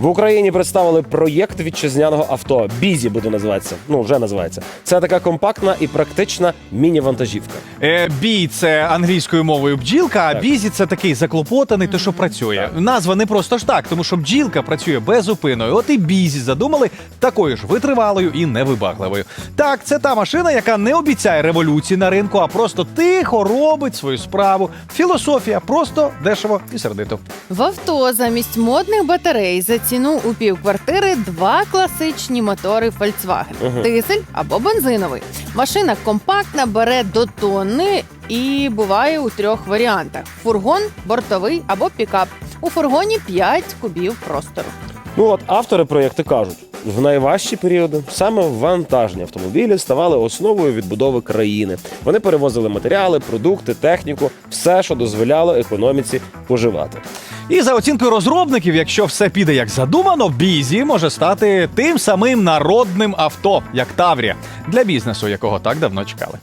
В Україні представили проєкт вітчизняного авто. Бізі буде називатися. Ну вже називається. Це така компактна і практична міні-вантажівка. Е, бій це англійською мовою бджілка, а бізі це такий заклопотаний, то що працює. Назва не просто ж так, тому що бджілка працює безупиною. От і бізі задумали такою ж витривалою і невибагливою. Так, це та машина, яка не обіцяє революції на ринку, а просто тихо робить свою справу. Філософія просто дешево і сердито. В авто замість модних батарей за ціну у півквартири два класичні мотори Volkswagen. Мгм. Дизель або бензиновий. Машина компактна, бере до тонни і буває у трьох варіантах: фургон, бортовий або пікап. У фургоні 5 кубів простору. Ну от автори проєкту кажуть, в найважчі періоди саме вантажні автомобілі ставали основою відбудови країни. Вони перевозили матеріали, продукти, техніку, все, що дозволяло економіці поживати. І за оцінкою розробників, якщо все піде як задумано, бізі може стати тим самим народним авто, як Таврія, для бізнесу, якого так давно чекали.